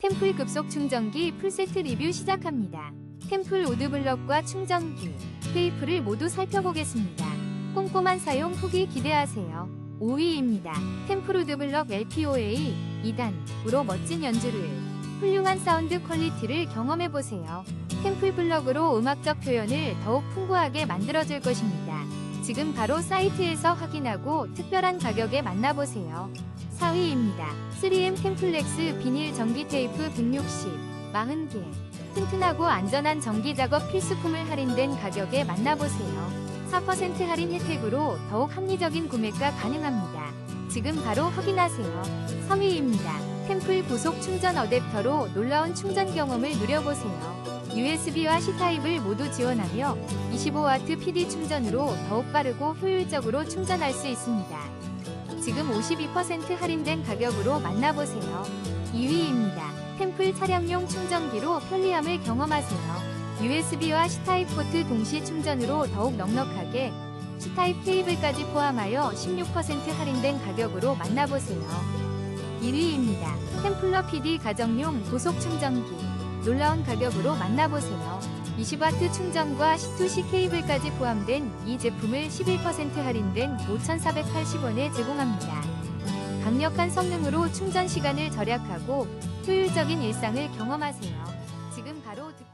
템플 급속 충전기 풀세트 리뷰 시작합니다. 템플 우드블럭과 충전기, 테이프를 모두 살펴보겠습니다. 꼼꼼한 사용 후기 기대하세요. 5위입니다. 템플 우드블럭 LPOA 2단으로 멋진 연주를 훌륭한 사운드 퀄리티를 경험해보세요. 템플 블럭으로 음악적 표현을 더욱 풍부하게 만들어줄 것입니다. 지금 바로 사이트에서 확인하고 특별한 가격에 만나보세요. 4위입니다. 3M 템플렉스 비닐 전기 테이프 160, 40개. 튼튼하고 안전한 전기 작업 필수품을 할인된 가격에 만나보세요. 4% 할인 혜택으로 더욱 합리적인 구매가 가능합니다. 지금 바로 확인하세요. 3위입니다. 템플 고속 충전 어댑터로 놀라운 충전 경험을 누려보세요. USB와 C타입을 모두 지원하며 25W PD 충전으로 더욱 빠르고 효율적으로 충전할 수 있습니다. 지금 52% 할인된 가격으로 만나보세요. 2위입니다. 템플 차량용 충전기로 편리함을 경험하세요. USB와 C타입 포트 동시 충전으로 더욱 넉넉하게 C타입 케이블까지 포함하여 16% 할인된 가격으로 만나보세요. 1위입니다. 템플러 PD 가정용 고속 충전기 놀라운 가격으로 만나보세요. 20W 충전과 C2C 케이블까지 포함된 이 제품을 11% 할인된 5,480원에 제공합니다. 강력한 성능으로 충전 시간을 절약하고 효율적인 일상을 경험하세요. 지금 바로 듣